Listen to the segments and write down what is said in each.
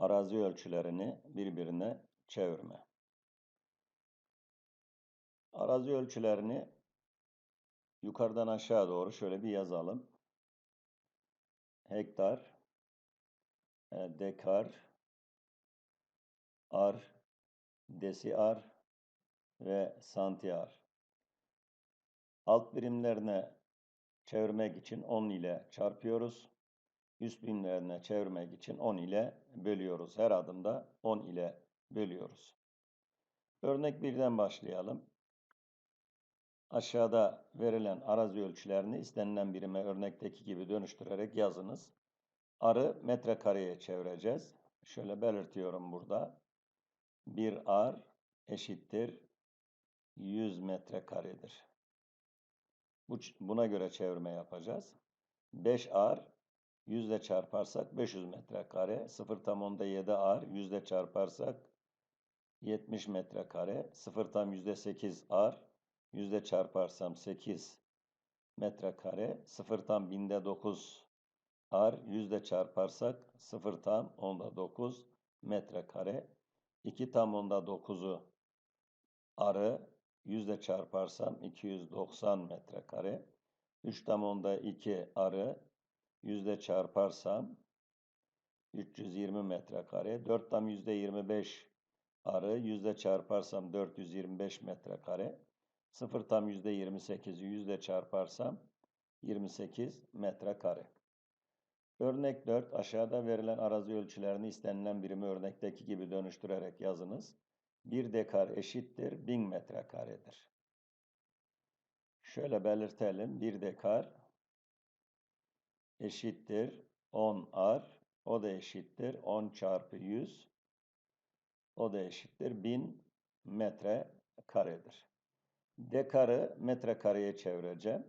arazi ölçülerini birbirine çevirme. Arazi ölçülerini yukarıdan aşağı doğru şöyle bir yazalım. Hektar, e, dekar, ar, desiar ve santiar. Alt birimlerine çevirmek için 10 ile çarpıyoruz. Üst birimlerine çevirmek için 10 ile bölüyoruz. Her adımda 10 ile bölüyoruz. Örnek 1'den başlayalım. Aşağıda verilen arazi ölçülerini istenilen birime örnekteki gibi dönüştürerek yazınız. Arı metrekareye çevireceğiz. Şöyle belirtiyorum burada. Bir ar eşittir 100 metrekaredir. Buna göre çevirme yapacağız. 5 ar yüzde çarparsak 500 metrekare. 0 tam onda 7 ar yüzde çarparsak 70 metrekare. 0 tam yüzde 8 ar yüzde çarparsam 8 metrekare. 0 tam binde 9 ar yüzde çarparsak 0 tam onda 9 metrekare. 2 tam onda 9'u arı yüzde çarparsam 290 metrekare. 3 tam onda 2 arı yüzde çarparsam 320 metrekare. 4 tam yüzde 25 arı yüzde çarparsam 425 metrekare. 0 tam yüzde 28'i yüzde çarparsam 28 metrekare. Örnek 4 aşağıda verilen arazi ölçülerini istenilen birimi örnekteki gibi dönüştürerek yazınız. 1 dekar eşittir 1000 metrekaredir. Şöyle belirtelim. 1 dekar eşittir 10 ar. O da eşittir 10 çarpı 100. O da eşittir 1000 metre karedir. Dekarı metrekareye çevireceğim.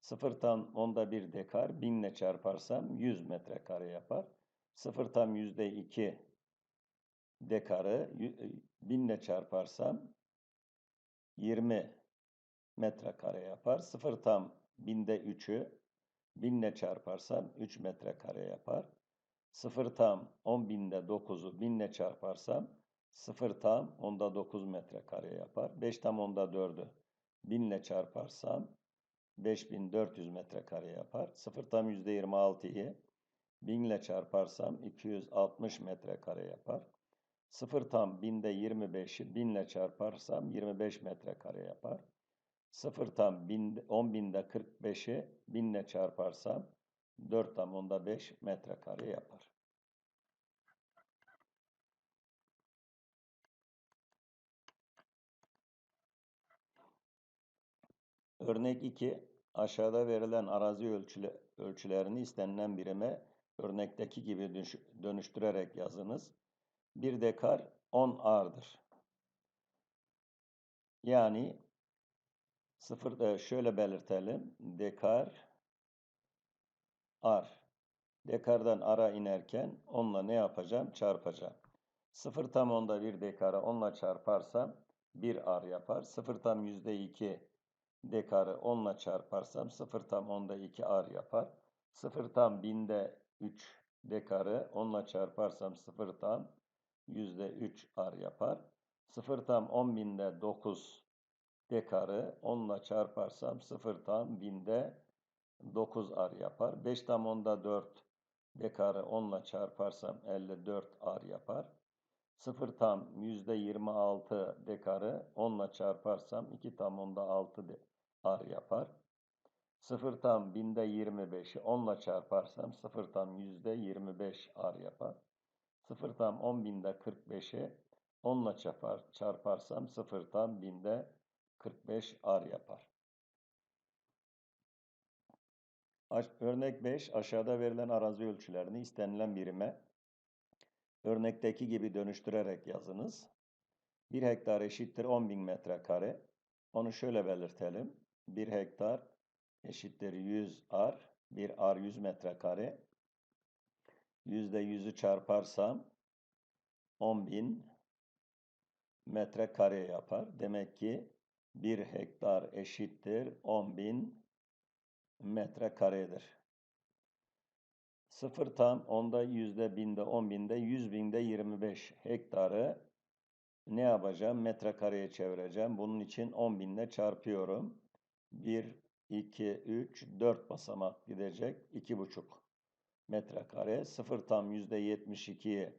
Sıfırtan onda bir dekar 1000 ile çarparsam 100 metrekare yapar. Sıfır tam yüzde iki dekarı 1000 ile çarparsam 20 metrekare yapar. Sıfır tam binde 3'ü 1000 ile çarparsam 3 metrekare yapar. Sıfır tam 10 binde 9'u 1000 ile çarparsam sıfır tam onda 9 metrekare yapar. 5 tam onda 4'ü 1000 ile çarparsam 5400 metrekare yapar. Sıfır tam %26'yı 1000 ile çarparsam 260 metrekare yapar. Sıfır tam binde 25'i 1000 ile çarparsam 25 metrekare yapar. Sıfır tam bin, 10 binde 45'i 1000 ile çarparsam 4 tam onda 5 metrekare yapar. Örnek 2. Aşağıda verilen arazi ölçüle, ölçülerini istenilen birime örnekteki gibi dönüştürerek yazınız. 1 dekar 10 ardır. Yani sıfır şöyle belirtelim. Dekar ar. Dekardan ara inerken onunla ne yapacağım? Çarpacağım. 0 tam onda bir dekara onunla çarparsam 1 ar yapar. 0 tam yüzde 2 dekarı 10 ile çarparsam 0 tam onda 2 ar yapar. 0 tam binde 3 dekarı 10 ile çarparsam 0 tam yüzde 3 ar yapar. 0 tam 10 binde 9 dekarı 10 çarparsam 0 tam 1000'de 9 ar yapar. 5 tam 10'da 4 dekarı 10 ile çarparsam 54 ar yapar. 0 tam %26 dekarı 10 çarparsam 2 tam 10'da 6 de ar yapar. 0 tam 1000'de 25'i 10 ile çarparsam 0 tam %25 ar yapar. 0 tam 10.000'de 45'i 10 ile çarpar, çarparsam 0 tam 1000'de 45R yapar. Örnek 5 aşağıda verilen arazi ölçülerini istenilen birime örnekteki gibi dönüştürerek yazınız. 1 hektar eşittir 10.000 metrekare. Onu şöyle belirtelim. 1 hektar eşittir 100 ar. 1 ar 100 metrekare. %100'ü çarparsam 10.000 metrekare yapar. Demek ki 1 hektar eşittir 10.000 metrekaredir. Sıfır tam onda yüzde binde on binde yüz binde 25 hektarı ne yapacağım? Metrekareye çevireceğim. Bunun için 10 binle çarpıyorum. 1, 2, 3, 4 basamak gidecek. 2,5 metrekare. Sıfır tam yüzde 72'yi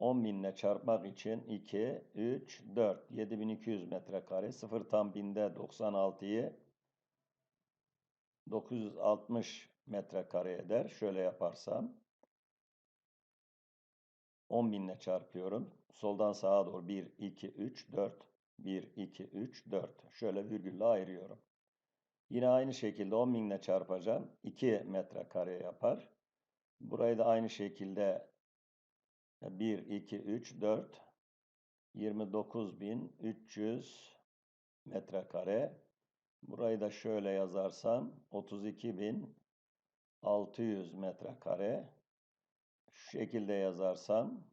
10 binle çarpmak için 2, 3, 4, 7200 metrekare. Sıfır tam binde 96'yı 960 metrekare eder. Şöyle yaparsam 10 binle çarpıyorum. Soldan sağa doğru 1, 2, 3, 4. 1, 2, 3, 4. Şöyle virgülle ayırıyorum. Yine aynı şekilde 10 binle çarpacağım. 2 metrekare yapar. Burayı da aynı şekilde 1, 2, 3, 4. 29.300 metrekare. Burayı da şöyle yazarsam 32.600 metrekare. Şu şekilde yazarsam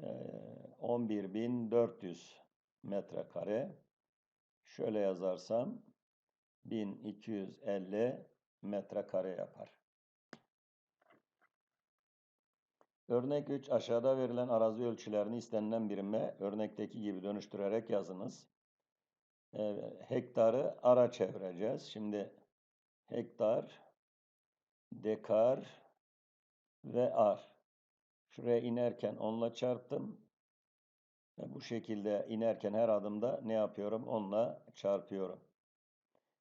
11.400 metrekare. Şöyle yazarsam 1250 metrekare yapar. Örnek 3 aşağıda verilen arazi ölçülerini istenilen birime örnekteki gibi dönüştürerek yazınız. Ee, hektarı ara çevireceğiz. Şimdi hektar, dekar ve ar. Şuraya inerken onla çarptım. Ve bu şekilde inerken her adımda ne yapıyorum? Onla çarpıyorum.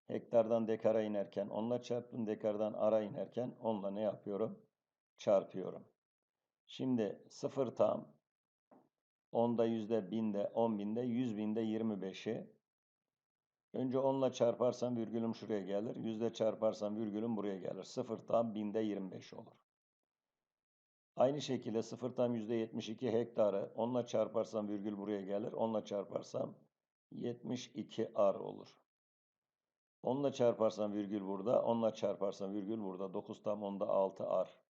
Hektardan dekara inerken onla çarptım. Dekardan ara inerken onla ne yapıyorum? Çarpıyorum. Şimdi sıfır tam onda yüzde binde on binde yüz binde yirmi beşi önce onla çarparsam virgülüm şuraya gelir. Yüzde çarparsam virgülüm buraya gelir. Sıfır tam binde yirmi beş olur. Aynı şekilde 0 tam %72 hektarı onunla çarparsam virgül buraya gelir. Onunla çarparsam 72 ar olur. Onunla çarparsam virgül burada. Onunla çarparsam virgül burada. 9 tam onda 6 ar.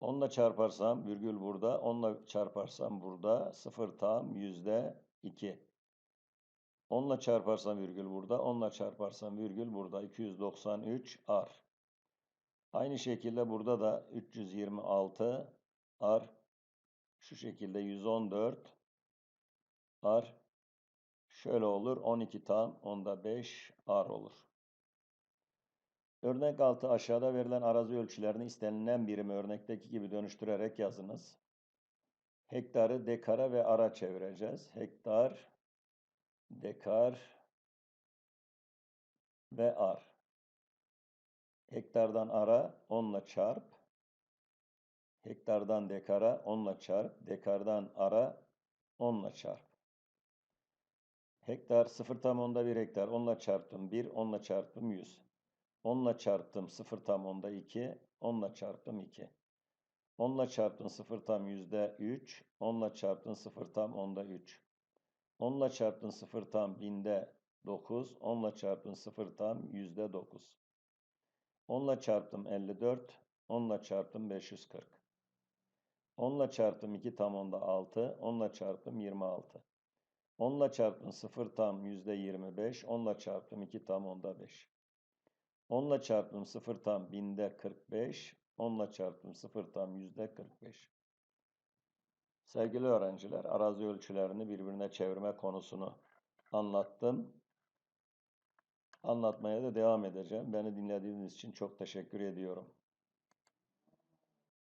Onunla çarparsam virgül burada. Onunla çarparsam burada. 0 tam yüzde 2. Onunla çarparsam virgül burada. Onunla çarparsam virgül burada. 293 ar. Aynı şekilde burada da 326 ar şu şekilde 114 ar şöyle olur 12 tam onda 5 ar olur. Örnek 6 aşağıda verilen arazi ölçülerini istenilen birimi örnekteki gibi dönüştürerek yazınız. Hektarı dekara ve ara çevireceğiz. Hektar, dekar ve ar. Hektardan ara 10'la çarp. Hektardan dekara 10'la çarp. Dekardan ara 10'la çarp. Hektar 0 tam onda 1 hektar. 10'la çarptım 1, 10'la çarptım 100. 10'la çarptım 0 tam onda 2, 10'la çarptım 2. 10'la çarptın 0 tam yüzde 3, 10'la çarptın 0 tam onda 3. 10'la çarptın 0 tam binde 9, 10'la çarptın 0 tam yüzde 9. 10'la çarptım 54, 10'la çarptım 540. 10'la çarptım 2 tam onda 6, 10'la çarptım 26. 10'la çarptım 0 tam yüzde 25, 10'la çarptım 2 tam onda 5. 10'la çarptım 0 tam binde 45, 10'la çarptım 0 tam yüzde 45. Sevgili öğrenciler, arazi ölçülerini birbirine çevirme konusunu anlattım. Anlatmaya da devam edeceğim. Beni dinlediğiniz için çok teşekkür ediyorum.